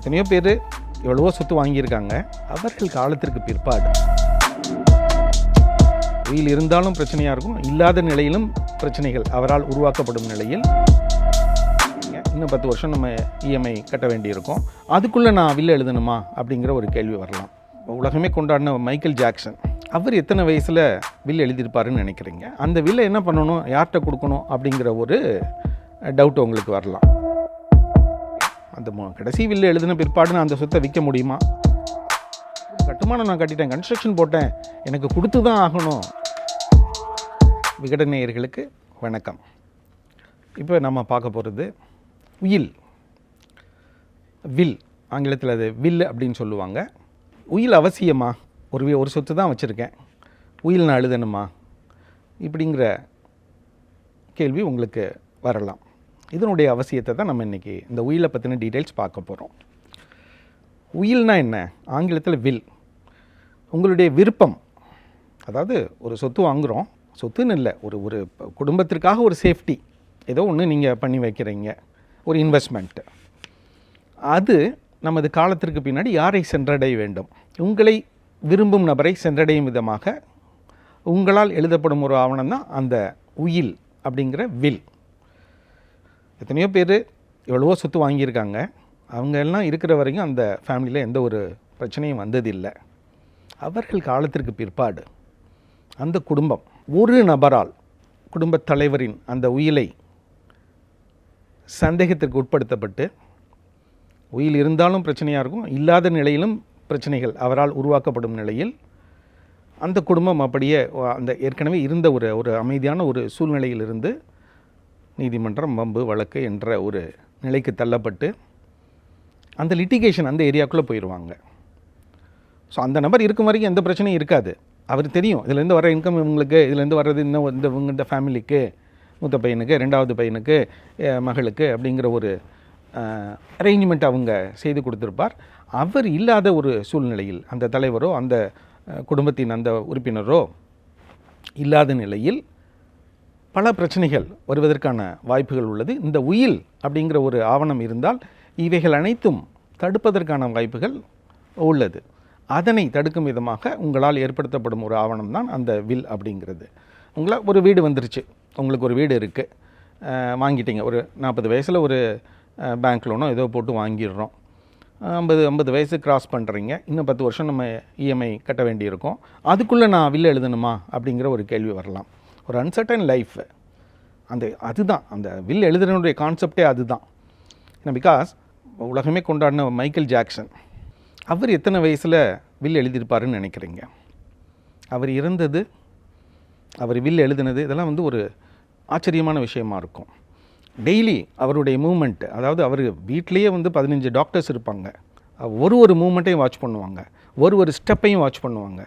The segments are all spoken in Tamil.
எத்தனையோ பேர் எவ்வளவோ சொத்து வாங்கியிருக்காங்க. அவர்கள் காலத்திற்கு பிற்பாடு. உயில் இருந்தாலும் பிரச்சனையாக இருக்கும் இல்லாத நிலையிலும் பிரச்சனைகள் அவரால் உருவாக்கப்படும் நிலையில். இன்னும் பத்து வருஷம் நம்ம இஎம்ஐ கட்ட வேண்டியிருக்கும். அதுக்குள்ளே நான் வில்ல எழுதணுமா அப்படிங்கிற ஒரு கேள்வி வரலாம். உலகமே கொண்டாடின மைக்கேல் ஜாக்சன். அவர் எத்தனை வயசில் வில் எழுதியிருப்பாருன்னு நினைக்கிறீங்க? அந்த வில்லை என்ன பண்ணணும்? யார்கிட்ட கொடுக்கணும்? அப்படிங்கிற ஒரு டவுட் உங்களுக்கு வரலாம். அந்த கடைசி வில்லு எழுதின பிற்பாடு நான் அந்த சொத்தை விற்க முடியுமா? கட்டுமானம் நான் கட்டிட்டேன் கன்ஸ்ட்ரக்ஷன் போட்டேன். எனக்கு கொடுத்து தான் ஆகணும். விகடநேயர்களுக்கு வணக்கம். இப்போ நம்ம பார்க்க போகிறது உயில். வில் ஆங்கிலத்தில் அது வில் அப்படின்னு சொல்லுவாங்க. உயில் அவசியமா? ஒரு ஒரு சொத்து தான் வச்சுருக்கேன். உயில் நான் எழுதணுமா? இப்படிங்கிற கேள்வி உங்களுக்கு வரலாம். இதனுடைய அவசியத்தை தான் நம்ம இன்றைக்கி இந்த உயிலை பற்றின டீட்டெயில்ஸ் பார்க்க போகிறோம் உயில்னா என்ன? ஆங்கிலத்தில் வில் உங்களுடைய விருப்பம். அதாவது ஒரு சொத்து வாங்குகிறோம் சொத்துன்னு இல்லை ஒரு ஒரு குடும்பத்திற்காக ஒரு சேஃப்டி ஏதோ ஒன்று நீங்கள் பண்ணி வைக்கிறீங்க. ஒரு இன்வெஸ்ட்மெண்ட்டு அது நமது காலத்திற்கு பின்னாடி யாரை சென்றடைய வேண்டும்? உங்களை விரும்பும் நபரை சென்றடையும் விதமாக உங்களால் எழுதப்படும் ஒரு ஆவணம் தான் அந்த உயில் அப்படிங்கிற வில் எத்தனையோ பேர் எவ்வளவோ சொத்து வாங்கியிருக்காங்க. அவங்க எல்லாம் இருக்கிற வரைக்கும் அந்த ஃபேமிலியில் எந்த ஒரு பிரச்சனையும் வந்ததில்லை. அவர்கள் காலத்திற்கு பிற்பாடு அந்த குடும்பம் ஒரு நபரால் குடும்பத் தலைவரின் அந்த உயிலை சந்தேகத்திற்கு உட்படுத்தப்பட்டு உயில் இருந்தாலும் பிரச்சனையாக இருக்கும் இல்லாத நிலையிலும் பிரச்சனைகள் அவரால் உருவாக்கப்படும் நிலையில் அந்த குடும்பம் அப்படியே அந்த ஏற்கனவே இருந்த ஒரு ஒரு அமைதியான ஒரு சூழ்நிலையிலிருந்து நீதிமன்றம் வம்பு வழக்கு என்ற ஒரு நிலைக்கு தள்ளப்பட்டு அந்த லிட்டிகேஷன் அந்த ஏரியாக்குள்ளே போயிடுவாங்க ஸோ அந்த நபர் இருக்கும் வரைக்கும் எந்த பிரச்சனையும் இருக்காது. அவர் தெரியும் இதுலேருந்து வர இன்கம் இவங்களுக்கு இதுலேருந்து வர்றது இன்னும் இந்த இவங்க இந்த ஃபேமிலிக்கு மூத்த பையனுக்கு ரெண்டாவது பையனுக்கு மகளுக்கு அப்படிங்கிற ஒரு அரேஞ்ச்மெண்ட் அவங்க செய்து கொடுத்துருப்பார். அவர் இல்லாத ஒரு சூழ்நிலையில் அந்த தலைவரோ அந்த குடும்பத்தின் அந்த உறுப்பினரோ இல்லாத நிலையில் பல பிரச்சனைகள் வருவதற்கான வாய்ப்புகள் உள்ளது. இந்த உயில் அப்படிங்கிற ஒரு ஆவணம் இருந்தால் இவைகள் அனைத்தும் தடுப்பதற்கான வாய்ப்புகள் உள்ளது. அதனை தடுக்கும் விதமாக உங்களால் ஏற்படுத்தப்படும் ஒரு ஆவணம் தான் அந்த வில் அப்படிங்கிறது. உங்களால் ஒரு வீடு வந்துருச்சு. உங்களுக்கு ஒரு வீடு இருக்குது வாங்கிட்டீங்க. ஒரு நாற்பது வயசில் ஒரு பேங்க் லோனோ ஏதோ போட்டு வாங்கிடுறோம். ஐம்பது ஐம்பது வயசு கிராஸ் பண்ணுறீங்க இன்னும் பத்து வருஷம் நம்ம இஎம்ஐ கட்ட வேண்டியிருக்கோம். அதுக்குள்ளே நான் வில் எழுதணுமா அப்படிங்கிற ஒரு கேள்வி வரலாம். ஒரு அன்சர்டன் லைஃப் அந்த அதுதான். அந்த வில் எழுதுறனுடைய கான்செப்டே அதுதான். ஏன்னா பிகாஸ் உலகமே கொண்டாடின மைக்கேல் ஜாக்சன் அவர் எத்தனை வயசில் வில் எழுதியிருப்பாருன்னு நினைக்கிறீங்க? அவர் இறந்தது அவர் வில் எழுதினது இதெல்லாம் வந்து ஒரு ஆச்சரியமான விஷயமா இருக்கும். டெய்லி அவருடைய மூமெண்ட்டு அதாவது அவர் வீட்டிலையே வந்து பதினஞ்சு டாக்டர்ஸ் இருப்பாங்க. ஒரு ஒரு மூமெண்ட்டையும் வாட்ச் பண்ணுவாங்க. ஒரு ஒரு ஸ்டெப்பையும் வாட்ச் பண்ணுவாங்க.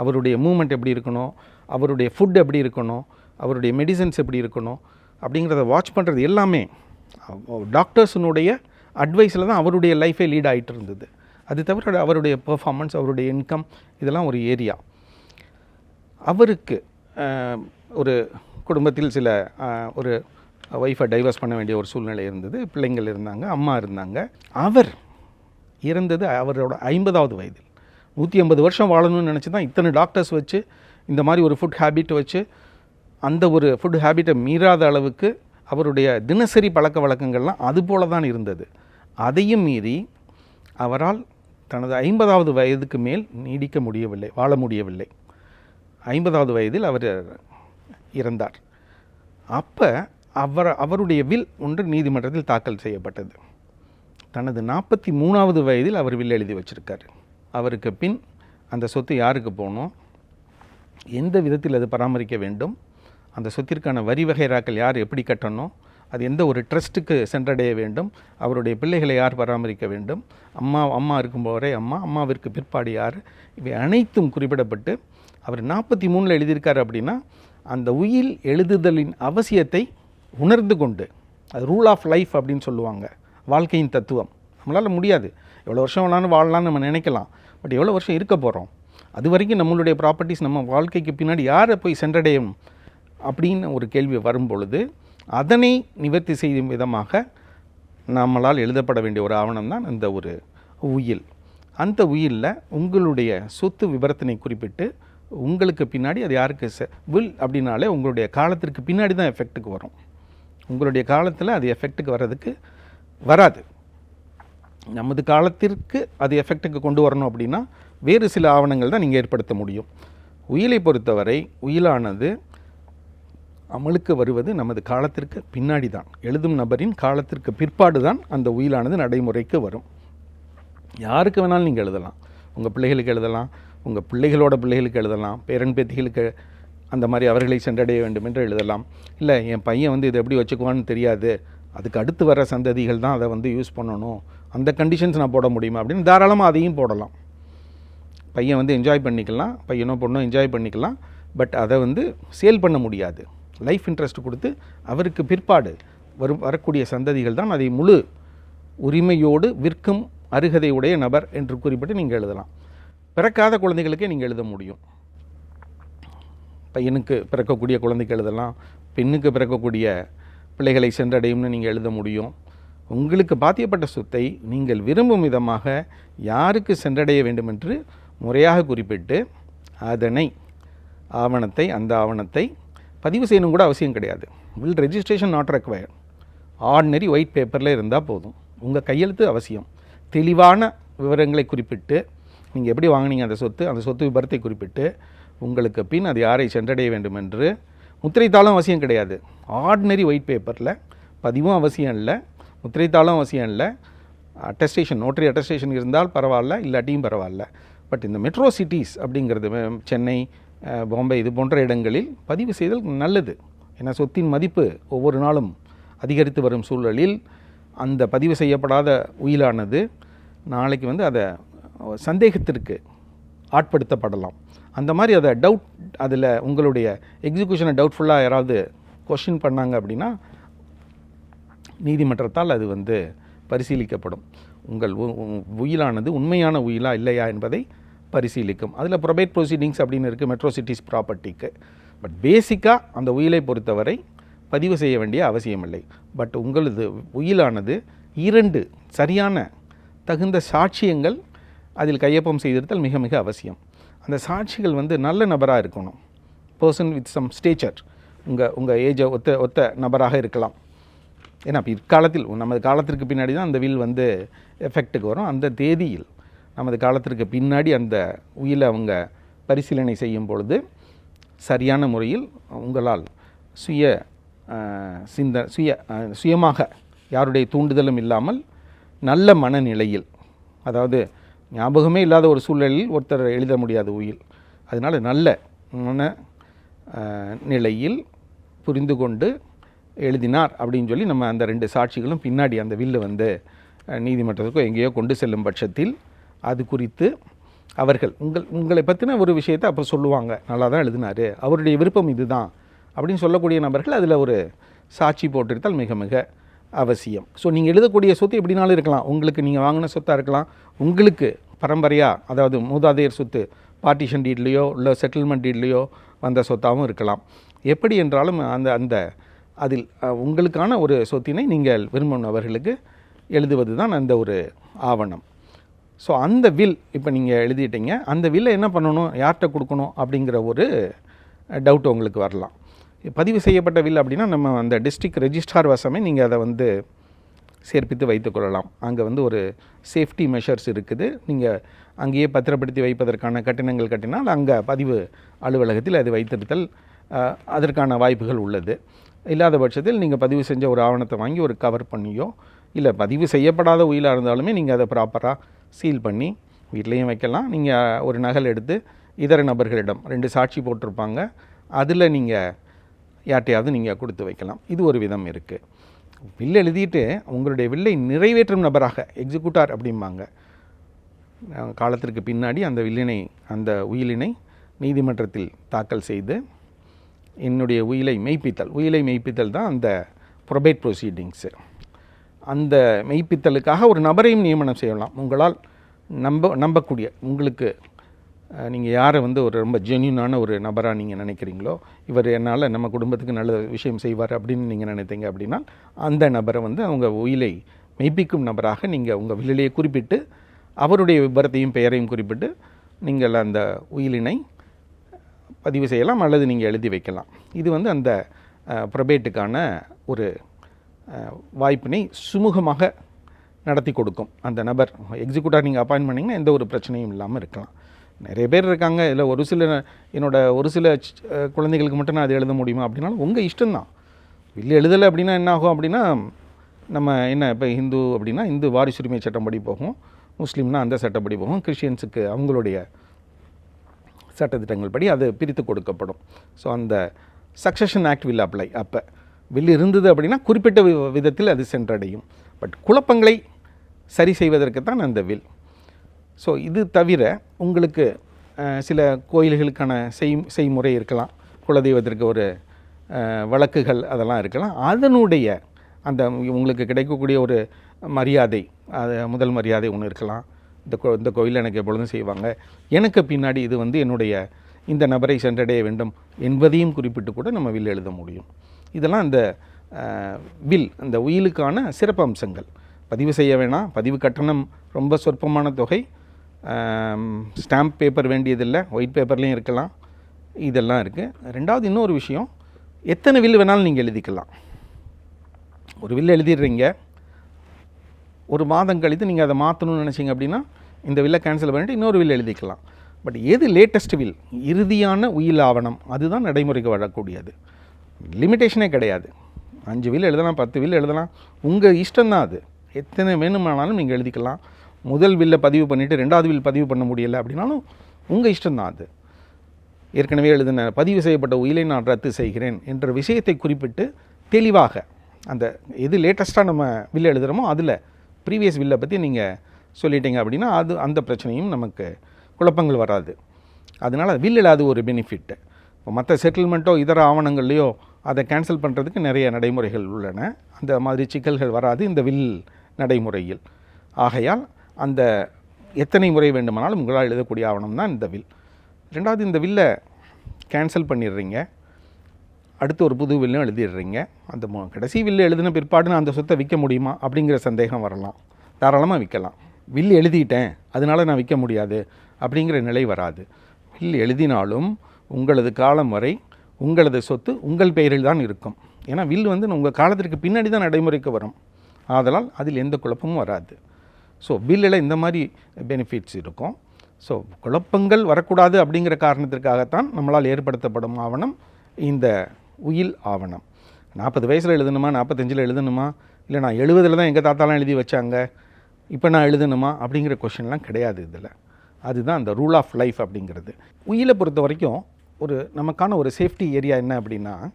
அவருடைய மூமெண்ட் எப்படி இருக்கணும் அவருடைய ஃபுட் எப்படி இருக்கணும் அவருடைய மெடிசன்ஸ் எப்படி இருக்கணும் அப்படிங்கிறத வாட்ச் பண்ணுறது எல்லாமே டாக்டர்ஸினுடைய அட்வைஸில் தான் அவருடைய லைஃபே லீட் ஆகிட்டு இருந்தது. அது தவிர அவருடைய பெர்ஃபார்மன்ஸ் அவருடைய இன்கம் இதெல்லாம் ஒரு ஏரியா அவருக்கு ஒரு குடும்பத்தில் சில ஒரு ஒய்ஃபை டைவர்ஸ் பண்ண வேண்டிய ஒரு சூழ்நிலை இருந்தது. பிள்ளைங்கள் இருந்தாங்க அம்மா இருந்தாங்க. அவர் இறந்தது அவரோட ஐம்பதாவது வயதில். நூற்றி ஐம்பது வருஷம் வாழணும்னு நினச்சி தான் இத்தனை டாக்டர்ஸ் வச்சு இந்த மாதிரி ஒரு ஃபுட் ஹேபிட் வச்சு அந்த ஒரு ஃபுட் ஹேபிட்டை மீறாத அளவுக்கு அவருடைய தினசரி பழக்க வழக்கங்கள்லாம் அது போல தான் இருந்தது. அதையும் மீறி அவரால் தனது ஐம்பதாவது வயதுக்கு மேல் நீடிக்க முடியவில்லை வாழ முடியவில்லை. ஐம்பதாவது வயதில் அவர் இறந்தார். அப்போ அவர் அவருடைய வில் ஒன்று நீதிமன்றத்தில் தாக்கல் செய்யப்பட்டது. தனது நாற்பத்தி மூணாவது வயதில் அவர் வில் எழுதி வச்சிருக்காரு. அவருக்கு பின் அந்த சொத்து யாருக்கு போகணும்? எந்த விதத்தில் அது பராமரிக்க வேண்டும்? அந்த சொத்திற்கான வரி வகைராக்கள் யார் எப்படி கட்டணும்? அது எந்த ஒரு ட்ரஸ்ட்டுக்கு சென்றடைய வேண்டும்? அவருடைய பிள்ளைகளை யார் பராமரிக்க வேண்டும்? அம்மா அம்மா இருக்கும்போதே அம்மா அம்மாவிற்கு பிற்பாடு யார்? இவை அனைத்தும் குறிப்பிடப்பட்டு அவர் நாற்பத்தி மூணில் எழுதியிருக்கார் அப்படின்னா அந்த உயில் எழுதுதலின் அவசியத்தை உணர்ந்து கொண்டு அது ரூல் ஆஃப் லைஃப் அப்படின்னு சொல்லுவாங்க வாழ்க்கையின் தத்துவம். நம்மளால் முடியாது. எவ்வளோ வருஷம் வேணாலும் வாழலாம்னு நம்ம நினைக்கலாம். பட் எவ்வளோ வருஷம் இருக்க போகிறோம் அது வரைக்கும் நம்மளுடைய ப்ராப்பர்ட்டிஸ் நம்ம வாழ்க்கைக்கு பின்னாடி யாரை போய் சென்றடையும்? அப்படின்னு ஒரு கேள்வி வரும் பொழுது அதனை நிவர்த்தி செய்யும் விதமாக நம்மளால் எழுதப்பட வேண்டிய ஒரு ஆவணம் தான் அந்த ஒரு உயில். அந்த உயிலில் உங்களுடைய சொத்து விபரத்தினை குறிப்பிட்டு உங்களுக்கு பின்னாடி அது யாருக்கு செ வில் அப்படின்னாலே உங்களுடைய காலத்திற்கு பின்னாடி தான் எஃபெக்ட்டுக்கு வரும். உங்களுடைய காலத்தில் அது எஃபெக்ட்டுக்கு வர்றதுக்கு வராது. நமது காலத்திற்கு அது எஃபெக்ட்டுக்கு கொண்டு வரணும் அப்படின்னா வேறு சில ஆவணங்கள் தான் நீங்கள் ஏற்படுத்த முடியும். உயிலை பொறுத்தவரை உயிலானது அமலுக்கு வருவது நமது காலத்திற்கு பின்னாடி தான். எழுதும் நபரின் காலத்திற்கு பிற்பாடு தான் அந்த உயிலானது நடைமுறைக்கு வரும். யாருக்கு வேணாலும் நீங்கள் எழுதலாம். உங்கள் பிள்ளைகளுக்கு எழுதலாம். உங்கள் பிள்ளைகளோட பிள்ளைகளுக்கு எழுதலாம். பேரன் பேத்திகளுக்கு அந்த மாதிரி அவர்களை சென்றடைய வேண்டும் என்று எழுதலாம். இல்லை என் பையன் வந்து இதை எப்படி வச்சுக்குவான்னு தெரியாது. அதுக்கு அடுத்து வர சந்ததிகள் தான் அதை வந்து யூஸ் பண்ணணும். அந்த கண்டிஷன்ஸ் நான் போட முடியுமா அப்படின்னு தாராளமாக அதையும் போடலாம். பையன் வந்து என்ஜாய் பண்ணிக்கலாம் பையனோ பொண்ணோ என்ஜாய் பண்ணிக்கலாம் பட் அதை வந்து சேல் பண்ண முடியாது. லைஃப் இன்ட்ரெஸ்ட் கொடுத்து அவருக்கு பிற்பாடு வரும் வரக்கூடிய சந்ததிகள் தான் அதை முழு உரிமையோடு விற்கும் அருகதையுடைய நபர் என்று குறிப்பிட்டு நீங்கள் எழுதலாம். பிறக்காத குழந்தைகளுக்கே நீங்கள் எழுத முடியும். பையனுக்கு பிறக்கக்கூடிய குழந்தைக்கு எழுதலாம் பெண்ணுக்கு பிறக்கக்கூடிய பிள்ளைகளை சென்றடையும்னு நீங்கள் எழுத முடியும். உங்களுக்கு பாத்தியப்பட்ட சொத்தை நீங்கள் விரும்பும் விதமாக யாருக்கு சென்றடைய வேண்டும் என்று முறையாக குறிப்பிட்டு அதனை ஆவணத்தை அந்த ஆவணத்தை பதிவு செய்யணும் கூட அவசியம் கிடையாது. Will registration not require ordinary white பேப்பரில் இருந்தால் போதும். உங்கள் கையெழுத்து அவசியம். தெளிவான விவரங்களை குறிப்பிட்டு நீங்கள் எப்படி வாங்குனீங்க அந்த சொத்து அந்த சொத்து விபரத்தை குறிப்பிட்டு உங்களுக்கு பின் அது யாரை சென்றடைய வேண்டும் என்று முத்திரைத்தாளும் அவசியம் கிடையாது. ஆர்டினரி ஒயிட் பேப்பரில் பதிவும் அவசியம் இல்லை. முத்திரைத்தாளும் அவசியம் இல்லை. அட்டஸ்டேஷன் நோட்டரி அட்டஸ்டேஷன் இருந்தால் பரவாயில்ல இல்லாட்டியும் பரவாயில்ல. பட் இந்த மெட்ரோ சிட்டிஸ் அப்படிங்கிறது சென்னை பாம்பே இது போன்ற இடங்களில் பதிவு செய்தல் நல்லது. ஏன்னா சொத்தின் மதிப்பு ஒவ்வொரு நாளும் அதிகரித்து வரும் சூழலில் அந்த பதிவு செய்யப்படாத உயிலானது நாளைக்கு வந்து அதை சந்தேகத்திற்கு ஆட்படுத்தப்படலாம். அந்த மாதிரி அதை டவுட் அதில் உங்களுடைய எக்ஸிக்யூஷனை டவுட்ஃபுல்லாக யாராவது கொஷின் பண்ணாங்க அப்படின்னா நீதிமன்றத்தால் அது வந்து பரிசீலிக்கப்படும். உங்கள் உ- உயிலானது உண்மையான உயிலா இல்லையா என்பதை பரிசீலிக்கும். அதில் ப்ரொபேட் ப்ரொசீடிங்ஸ் அப்படின்னு இருக்குது மெட்ரோ சிட்டிஸ் ப்ராப்பர்ட்டிக்கு பட் பேசிக்காக அந்த உயிலை பொறுத்தவரை பதிவு செய்ய வேண்டிய அவசியமில்லை. பட் உங்களது உயிலானது இரண்டு சரியான தகுந்த சாட்சியங்கள் அதில் கையொப்பம் செய்திருத்தல் மிக மிக அவசியம். அந்த சாட்சிகள் வந்து நல்ல நபராக இருக்கணும். பர்சன் வித் சம் ஸ்டேச்சர் உங்கள் உங்கள் ஏஜை ஒத்த ஒத்த நபராக இருக்கலாம். ஏன்னா பிற்காலத்தில் நமது காலத்திற்கு பின்னாடி தான் அந்த வில் வந்து எஃபெக்ட்டுக்கு வரும். அந்த தேதியில் நமது காலத்திற்கு பின்னாடி அந்த உயிலை அவங்க பரிசீலனை செய்யும் பொழுது சரியான முறையில் உங்களால் சுய சிந்த சுய சுயமாக யாருடைய தூண்டுதலும் இல்லாமல் நல்ல மனநிலையில் அதாவது ஞாபகமே இல்லாத ஒரு சூழலில் ஒருத்தர் எழுத முடியாது உயில் அதனால் நல்ல மன நிலையில் புரிந்து கொண்டு எழுதினார் அப்படின்னு சொல்லி நம்ம அந்த ரெண்டு சாட்சிகளும் பின்னாடி அந்த வில்லு வந்து நீதிமன்றத்துக்கோ எங்கேயோ கொண்டு செல்லும் பட்சத்தில் அது குறித்து அவர்கள் உங்கள் உங்களை பற்றின ஒரு விஷயத்தை அப்போ சொல்லுவாங்க. நல்லா தான் எழுதினார். அவருடைய விருப்பம் இதுதான் அப்படின்னு சொல்லக்கூடிய நபர்கள் அதில் ஒரு சாட்சி போட்டிருத்தால் மிக மிக அவசியம். ஸோ நீங்கள் எழுதக்கூடிய சொத்து எப்படினாலும் இருக்கலாம். உங்களுக்கு நீங்கள் வாங்கின சொத்தாக இருக்கலாம். உங்களுக்கு பரம்பரையாக அதாவது மூதாதையர் சொத்து பார்ட்டிஷன் டீட்லேயோ இல்லை செட்டில்மெண்ட் டீட்லேயோ வந்த சொத்தாகவும் இருக்கலாம். எப்படி என்றாலும் அந்த அந்த அதில் உங்களுக்கான ஒரு சொத்தினை நீங்கள் விரும்பும் நபர்களுக்கு எழுதுவது தான் அந்த ஒரு ஆவணம். ஸோ அந்த வில் இப்போ நீங்கள் எழுதிட்டீங்க. அந்த வில்லை என்ன பண்ணணும்? யார்கிட்ட கொடுக்கணும்? அப்படிங்கிற ஒரு டவுட் உங்களுக்கு வரலாம். பதிவு செய்யப்பட்ட வில் அப்படின்னா நம்ம அந்த டிஸ்ட்ரிக்ட் ரெஜிஸ்ட்ரார் வசமே நீங்கள் அதை வந்து சேர்ப்பித்து வைத்துக்கொள்ளலாம் அங்கே வந்து ஒரு சேஃப்டி மெஷர்ஸ் இருக்குது. நீங்கள் அங்கேயே பத்திரப்படுத்தி வைப்பதற்கான கட்டணங்கள் கட்டினால் அங்கே பதிவு அலுவலகத்தில் அது வைத்திருத்தல் அதற்கான வாய்ப்புகள் உள்ளது. இல்லாத பட்சத்தில் நீங்கள் பதிவு செஞ்ச ஒரு ஆவணத்தை வாங்கி ஒரு கவர் பண்ணியோ இல்லை பதிவு செய்யப்படாத உயிலாக இருந்தாலுமே நீங்கள் அதை ப்ராப்பராக சீல் பண்ணி வீட்லேயும் வைக்கலாம். நீங்கள் ஒரு நகல் எடுத்து இதர நபர்களிடம் ரெண்டு சாட்சி போட்டிருப்பாங்க. அதில் நீங்கள் யார்ட்டையாவது நீங்கள் கொடுத்து வைக்கலாம். இது ஒரு விதம் இருக்குது வில் எழுதிட்டு உங்களுடைய வில்லை நிறைவேற்றும் நபராக எக்ஸிக்யூட்டார் அப்படிம்பாங்க. காலத்திற்கு பின்னாடி அந்த வில்லினை அந்த உயிலினை நீதிமன்றத்தில் தாக்கல் செய்து என்னுடைய உயிலை மெய்ப்பித்தல். உயிலை மெய்ப்பித்தல் தான் அந்த ப்ரொபேட் ப்ரொசீடிங்ஸு அந்த மெய்ப்பித்தலுக்காக ஒரு நபரையும் நியமனம் செய்யலாம். உங்களால் நம்ப நம்பக்கூடிய உங்களுக்கு நீங்கள் யாரை வந்து ஒரு ரொம்ப ஜென்யூனான ஒரு நபராக நீங்கள் நினைக்கிறீங்களோ இவர் என்னால் நம்ம குடும்பத்துக்கு நல்ல விஷயம் செய்வார் அப்படின்னு நீங்கள் நினைத்தீங்க அப்படின்னா அந்த நபரை வந்து அவங்க உயிலை மெய்ப்பிக்கும் நபராக நீங்கள் உங்கள் வில்லிலேயே குறிப்பிட்டு அவருடைய விபரத்தையும் பெயரையும் குறிப்பிட்டு நீங்கள் அந்த உயிலினை பதிவு செய்யலாம் அல்லது நீங்கள் எழுதி வைக்கலாம். இது வந்து அந்த ப்ரொபேட்டுக்கான ஒரு வாய்ப்பினை சுமூகமாக நடத்தி கொடுக்கும். அந்த நபர் எக்ஸிக்யூட்டாக நீங்கள் அப்பாயின் பண்ணிங்கன்னா எந்த ஒரு பிரச்சனையும் இல்லாமல் இருக்கலாம். நிறைய பேர் இருக்காங்க. இதில் ஒரு சில என்னோட ஒரு சில குழந்தைகளுக்கு மட்டும் நான் அது எழுத முடியுமா அப்படின்னாலும் உங்கள் இஷ்டம்தான். இல்லை எழுதலை அப்படின்னா என்ன ஆகும் அப்படின்னா நம்ம என்ன இப்போ ஹிந்து அப்படின்னா இந்து வாரிசுரிமை சட்டப்படி போகும். முஸ்லீம்னா அந்த சட்டப்படி போகும். கிறிஸ்டியன்ஸுக்கு அவங்களுடைய சட்டத்திட்டங்கள் படி அது பிரித்து கொடுக்கப்படும். ஸோ அந்த சக்ஸஷன் ஆக்ட் வில் அப்ளை அப்போ வில் இருந்தது அப்படின்னா குறிப்பிட்ட வி- விதத்தில் அது சென்றடையும். பட் குழப்பங்களை சரி செய்வதற்கு தான் அந்த வில் ஸோ இது தவிர உங்களுக்கு சில கோயில்களுக்கான செய் செய்முறை இருக்கலாம். குலதெய்வத்திற்கு ஒரு வழக்குகள் அதெல்லாம் இருக்கலாம். அதனுடைய அந்த உங்களுக்கு கிடைக்கக்கூடிய ஒரு மரியாதை அது முதல் மரியாதை ஒன்று இருக்கலாம். இந்த கோ இந்த கோயில் எனக்கு எப்பொழுதும் செய்வாங்க. எனக்கு பின்னாடி இது வந்து என்னுடைய இந்த நபரை சென்றடைய வேண்டும் என்பதையும் குறிப்பிட்டு கூட நம்ம வில் எழுத முடியும். இதெல்லாம் அந்த வில் அந்த உயிலுக்கான சிறப்பு அம்சங்கள் பதிவு செய்ய வேணாம். பதிவு கட்டணம் ரொம்ப சொற்பமான தொகை. ஸ்டாம்ப் பேப்பர் வேண்டியதில்லை. ஒயிட் பேப்பர்லேயும் இருக்கலாம். இதெல்லாம் இருக்குது ரெண்டாவது இன்னொரு விஷயம். எத்தனை வில் வேணாலும் நீங்கள் எழுதிக்கலாம். ஒரு வில் எழுதிடுறீங்க. ஒரு மாதம் கழித்து நீங்கள் அதை மாற்றணும்னு நினச்சிங்க அப்படின்னா இந்த வில்லை கேன்சல் பண்ணிட்டு இன்னொரு வில் எழுதிக்கலாம். பட் எது லேட்டஸ்ட் வில் இறுதியான உயில் ஆவணம். அதுதான் நடைமுறைக்கு வரக்கூடியது. லிமிட்டேஷனே கிடையாது. அஞ்சு வில் எழுதலாம் பத்து வில் எழுதலாம். உங்கள் இஷ்டம்தான் அது. எத்தனை வேணுமானாலும் நீங்கள் எழுதிக்கலாம். முதல் வில்லை பதிவு பண்ணிவிட்டு ரெண்டாவது வில் பதிவு பண்ண முடியலை அப்படின்னாலும் உங்கள் இஷ்டம்தான் அது. ஏற்கனவே எழுதின பதிவு செய்யப்பட்ட உயிலை நான் ரத்து செய்கிறேன் என்ற விஷயத்தை குறிப்பிட்டு தெளிவாக அந்த எது லேட்டஸ்ட்டாக நம்ம வில் எழுதுகிறோமோ அதில் ப்ரீவியஸ் வில்லை பற்றி நீங்கள் சொல்லிட்டீங்க அப்படின்னா அது அந்த பிரச்சனையும் நமக்கு குழப்பங்கள் வராது. அதனால் வில்லில் அது ஒரு பெனிஃபிட்டு இப்போ மற்ற செட்டில்மெண்ட்டோ இதர ஆவணங்கள்லையோ அதை கேன்சல் பண்ணுறதுக்கு நிறைய நடைமுறைகள் உள்ளன. அந்த மாதிரி சிக்கல்கள் வராது இந்த வில் நடைமுறையில். ஆகையால் அந்த எத்தனை முறை வேண்டுமானாலும் உங்களால் எழுதக்கூடிய ஆவணம் தான் இந்த வில் ரெண்டாவது இந்த வில்லை கேன்சல் பண்ணிடுறீங்க. அடுத்து ஒரு புது வில்லும் எழுதிடுறீங்க. அந்த கடைசி வில்லு எழுதின பிற்பாடு நான் அந்த சொத்தை விற்க முடியுமா அப்படிங்கிற சந்தேகம் வரலாம். தாராளமாக விற்கலாம். வில் எழுதிட்டேன் அதனால நான் விற்க முடியாது அப்படிங்கிற நிலை வராது. வில் எழுதினாலும் உங்களது காலம் வரை உங்களது சொத்து உங்கள் பெயரில் தான் இருக்கும். ஏன்னா வில் வந்து உங்கள் காலத்திற்கு பின்னாடி தான் நடைமுறைக்கு வரும். ஆதலால் அதில் எந்த குழப்பமும் வராது. ஸோ வில்லில் இந்த மாதிரி பெனிஃபிட்ஸ் இருக்கும். ஸோ குழப்பங்கள் வரக்கூடாது அப்படிங்கிற காரணத்திற்காகத்தான் நம்மளால் ஏற்படுத்தப்படும் ஆவணம் இந்த உயில் ஆவணம். நாற்பது வயசில் எழுதணுமா? நாற்பத்தஞ்சில் எழுதணுமா? இல்லை நான் எழுபதில் தான் எங்கள் தாத்தாலாம் எழுதி வச்சாங்க? இப்போ நான் எழுதணுமா அப்படிங்கிற கொஷின்லாம் கிடையாது இதில். அதுதான் அந்த ரூல் ஆஃப் லைஃப் அப்படிங்கிறது. உயிரை பொறுத்த வரைக்கும் ஒரு நமக்கான ஒரு சேஃப்டி ஏரியா என்ன அப்படின்னா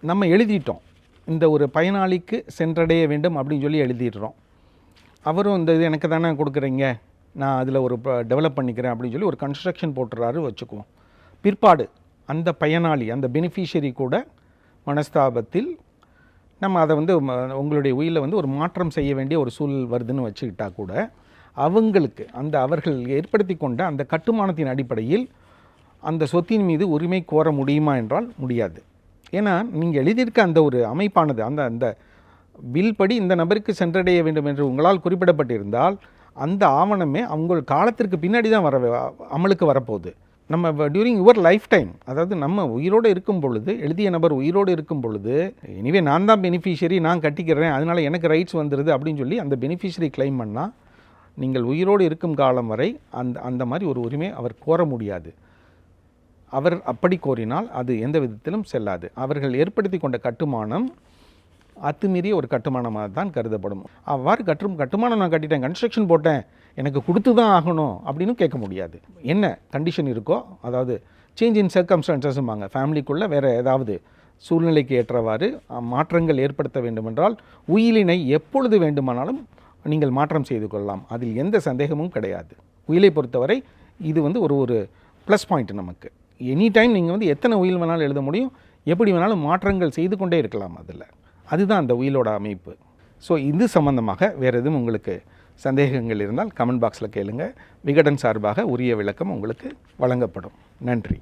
நம்ம எழுதிட்டோம். இந்த ஒரு பயனாளிக்கு சென்றடைய வேண்டும் அப்படின்னு சொல்லி எழுதிடுறோம். அவரும் இந்த இது எனக்கு தானே கொடுக்குறீங்க? நான் அதில் ஒரு டெவலப் பண்ணிக்கிறேன் அப்படின்னு சொல்லி ஒரு கன்ஸ்ட்ரக்ஷன் போட்டுறாரு வச்சுக்குவோம். பிற்பாடு அந்த பயனாளி அந்த பெனிஃபிஷியரி கூட மனஸ்தாபத்தில் நம்ம அதை வந்து உங்களுடைய உயிரில் வந்து ஒரு மாற்றம் செய்ய வேண்டிய ஒரு சூழல் வருதுன்னு வச்சுக்கிட்டா கூட அவங்களுக்கு அந்த அவர்கள் ஏற்படுத்தி கொண்ட அந்த கட்டுமானத்தின் அடிப்படையில் அந்த சொத்தின் மீது உரிமை கோர முடியுமா என்றால் முடியாது. ஏன்னா நீங்கள் எழுதியிருக்க அந்த ஒரு அமைப்பானது அந்த அந்த பில் படி இந்த நபருக்கு சென்றடைய வேண்டும் என்று உங்களால் குறிப்பிடப்பட்டிருந்தால் அந்த ஆவணமே அவங்க காலத்திற்கு பின்னாடி தான் வர அமலுக்கு வரப்போகுது. நம்ம டியூரிங் யுவர் லைஃப் டைம் அதாவது நம்ம உயிரோடு இருக்கும் பொழுது எழுதிய நபர் உயிரோடு இருக்கும் பொழுது எனிவே நான் தான் பெனிஃபிஷியரி நான் கட்டிக்கிறேன் அதனால் எனக்கு ரைட்ஸ் வந்துடுது அப்படின்னு சொல்லி அந்த பெனிஃபிஷியரி கிளைம் பண்ணால் நீங்கள் உயிரோடு இருக்கும் காலம் வரை அந்த அந்த மாதிரி ஒரு உரிமை அவர் கோர முடியாது. அவர் அப்படி கோரினால் அது எந்த விதத்திலும் செல்லாது. அவர்கள் ஏற்படுத்தி கொண்ட கட்டுமானம் அத்துமீறிய ஒரு கட்டுமானமாக தான் கருதப்படும். அவ்வாறு கட்டும் கட்டுமானம் நான் கட்டிட்டேன் கன்ஸ்ட்ரக்ஷன் போட்டேன் எனக்கு கொடுத்து தான் ஆகணும் அப்படின்னு கேட்க முடியாது. என்ன கண்டிஷன் இருக்கோ அதாவது சேஞ்ச் இன் சர்க்கம்ஸ்டான்சஸ்ம்பாங்க ஃபேமிலிக்குள்ளே வேறு ஏதாவது சூழ்நிலைக்கு ஏற்றவாறு மாற்றங்கள் ஏற்படுத்த வேண்டுமென்றால் உயிலினை எப்பொழுது வேண்டுமானாலும் நீங்கள் மாற்றம் செய்து கொள்ளலாம். அதில் எந்த சந்தேகமும் கிடையாது. உயிலை பொறுத்தவரை இது வந்து ஒரு ஒரு ப்ளஸ் பாயிண்ட் நமக்கு. எனி டைம் நீங்கள் வந்து எத்தனை உயில் வேணாலும் எழுத முடியும் எப்படி வேணாலும் மாற்றங்கள் செய்து கொண்டே இருக்கலாம் அதில். அதுதான் அந்த உயிலோட அமைப்பு. ஸோ இது சம்பந்தமாக வேறு எதுவும் உங்களுக்கு சந்தேகங்கள் இருந்தால் கமெண்ட் பாக்ஸில் கேளுங்கள் விகடன் சார்பாக உரிய விளக்கம் உங்களுக்கு வழங்கப்படும். நன்றி.